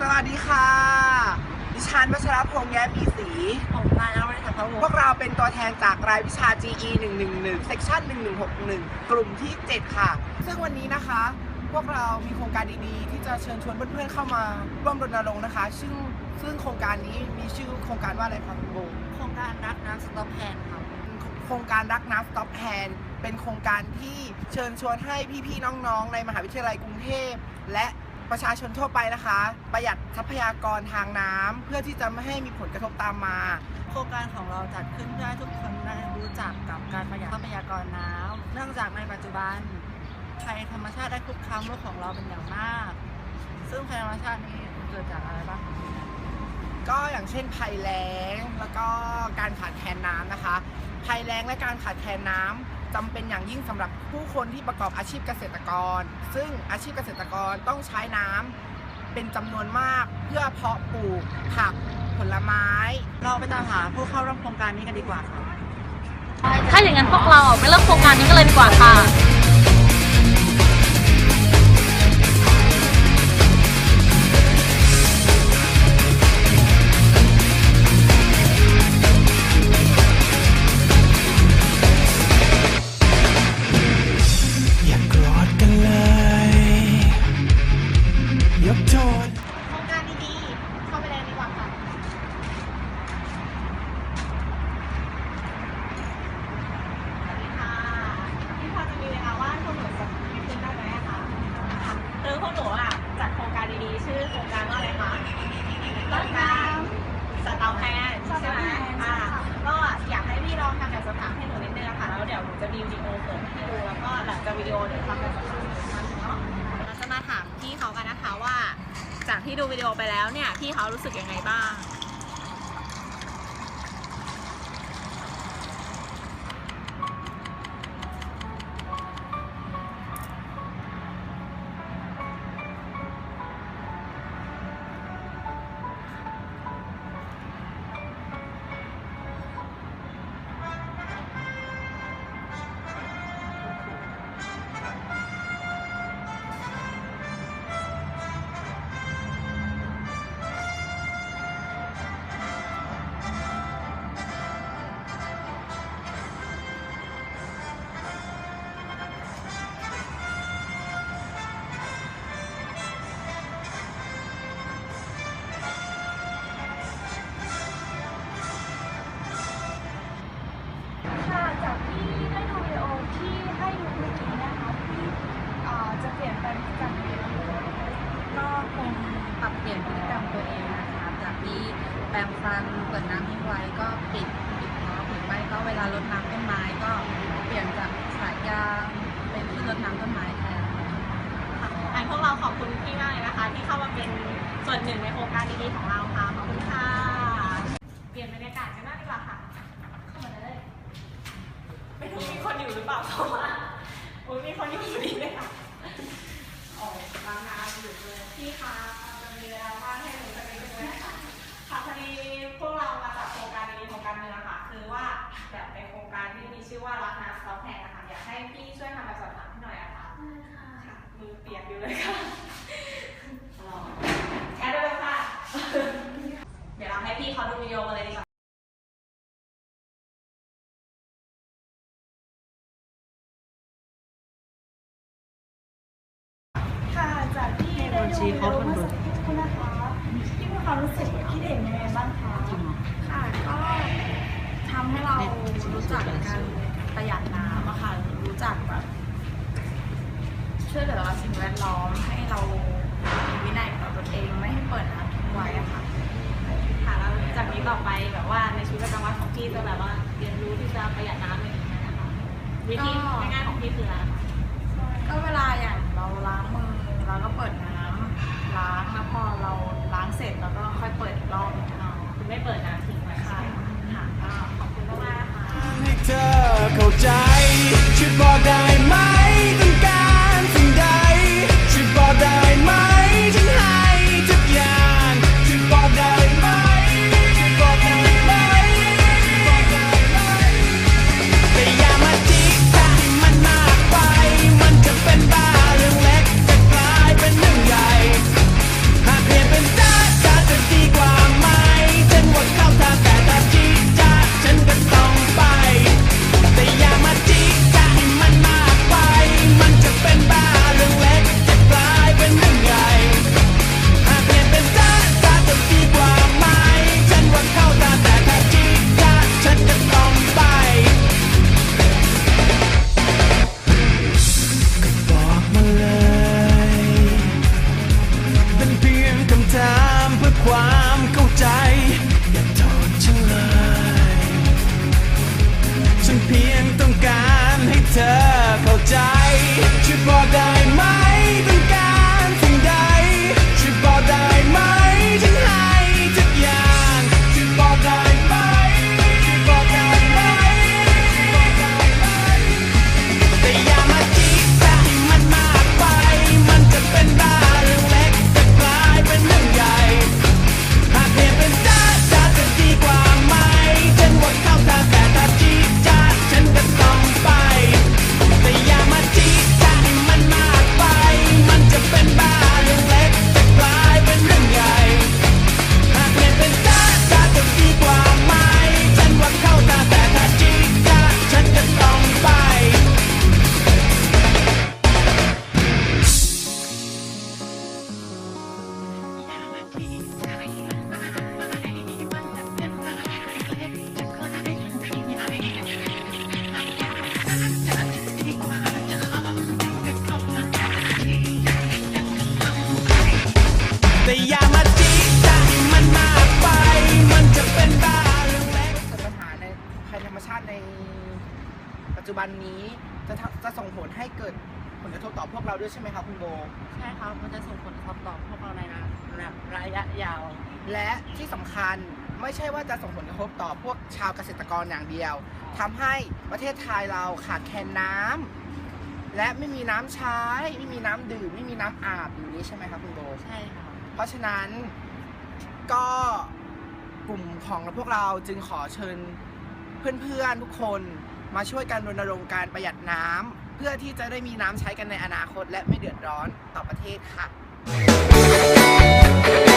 สวัสดีค่ะ ดิฉันวัชรพงษ์แย้มมีศรีผมนายนวริตพะวพงวกเราเป็นตัวแทนจากรายวิชา GE 111 Section 1161 กลุ่มที่ 7 ค่ะ ซึ่งวันนี้นะคะ พวกเรามีโครงการดีๆ ที่จะเชิญชวนเพื่อนๆเข้ามาร่วมรณรงค์นะคะ ซึ่งซึ่งโครงการนี้มีชื่อโครงการว่าอะไรคะคุณโบโครงการรักน้ำสต็อปแพนครับโครงการรักน้ำ Stop Hand เป็นโครงการที่เชิญชวนให้พี่ๆน้องๆ ในมหาวิทยาลัยกรุงเทพและ ประชาชนทั่วไปนะคะ ประหยัดทรัพยากรทางน้ำเพื่อที่จะไม่ให้มีผลกระทบตามมา โครงการของเราจัดขึ้นเพื่อให้ทุกคนได้รู้จักกับการประหยัดทรัพยากรน้ำเนื่องจากในปัจจุบันภัยธรรมชาติได้คุกคามโลกของเราเป็นอย่างมาก ซึ่งภัยธรรมชาตินี้เกิดจากอะไรบ้างครับก็อย่างเช่นภัยแล้งแล้วก็การขาดแคลนน้ำนะคะภัยแล้งและการขาดแคลนน้ำ จำเป็นอย่างยิ่งสำหรับผู้คนที่ประกอบอาชีพเกษตรกร ซึ่งอาชีพเกษตรกรต้องใช้น้ำเป็นจำนวนมากเพื่อเพาะปลูกผักผลไม้ เราไปตามหาผู้เข้าร่วมโครงการนี้กันดีกว่าครับถ้าอย่างนั้นพวกเราไปเริ่มโครงการนี้กันเลยดีกว่าค่ะ วิดีโอไปแล้วเนี่ยพี่เขารู้สึกยังไงบ้าง กรรมตัวเองนะคะจากที่แปรงฟันเปิดน้ำทิ้งไว้ก็ปิดปิดเนาะหรือไม่ก็เวลารดน้ำต้นไม้ก็เปลี่ยนจากสายยางเป็นที่รดน้ำต้นไม้แทนอันพวกเราขอบคุณพี่มากเลยนะคะ ที่เข้ามาเป็นส่วนหนึ่งในโครงการดีๆของเราค่ะขอบคุณค่ะเปลี่ยนบรรยากาศกันมากดีกว่าค่ะเข้ามาเลยไม่รู้มีคนอยู่หรือเปล่าเพราะว่าโอ้ยมีคนอยู่ดีเลยค่ะโอ้ล้างน้ำอยู่เลยพี่คะ Yeah, I'm ความรู้สึกคิดเห็นยังไงบ้างคะค่ะก็ทำให้เรารู้จักการประหยัดน้ำอะค่ะรู้จักแบบช่วยเหลือสิ่งแวดล้อมให้เรามีวินัยต่อตนเองไม่ให้เปิดน้ำทิ้งไว้อะค่ะค่ะแล้วจากนี้ต่อไปแบบว่าในชีวิตประจำวันของพี่จะแบบว่าเรียนรู้ที่จะประหยัดน้ำอะไรอย่างเงี้ยนะคะวิธีง่ายๆของพี่คืออะไรคะก็เวลาอย่างเราล้างมือเราก็เปิดน้ำล้างแล้วพอเรา เสร็จเราก็ค่อยเปิดอีกรอบหนึ่งอ๋อคือไม่เปิดน้ำทิ้งไว้ใช่ค่ะก็ขอบคุณมากๆนะคะ ให้เธอเข้าใจามเข้าใจ อย่าโทษฉันเลย ฉันเพียงต้องการให้เธอเข้าใจช่วยบอกได้ จจุบันนี้จะทำจะส่งผลให้เกิดผลกระทบต่อพวกเราด้วยใช่ไหมครับคุณโบ ใช่ครับมันจะส่งผลกระทบต่อพวกเราในระยะยาว และที่สำคัญไม่ใช่ว่าจะส่งผลกระทบต่อพวกชาวเกษตรกรอย่างเดียวทำให้ประเทศไทยเราขาดแคลนน้ำและไม่มีน้ำใช้ ไม่มีน้ำดื่ม ไม่มีน้ำอาบอยู่นี้ใช่ไหมครับคุณโบ ใช่ครับเพราะฉะนั้นก็กลุ่มของพวกเราจึงขอเชิญ เพื่อนๆทุกคนมาช่วยกันรณรงค์การประหยัดน้ำเพื่อที่จะได้มีน้ำใช้กันในอนาคต และไม่เดือดร้อนต่อประเทศค่ะ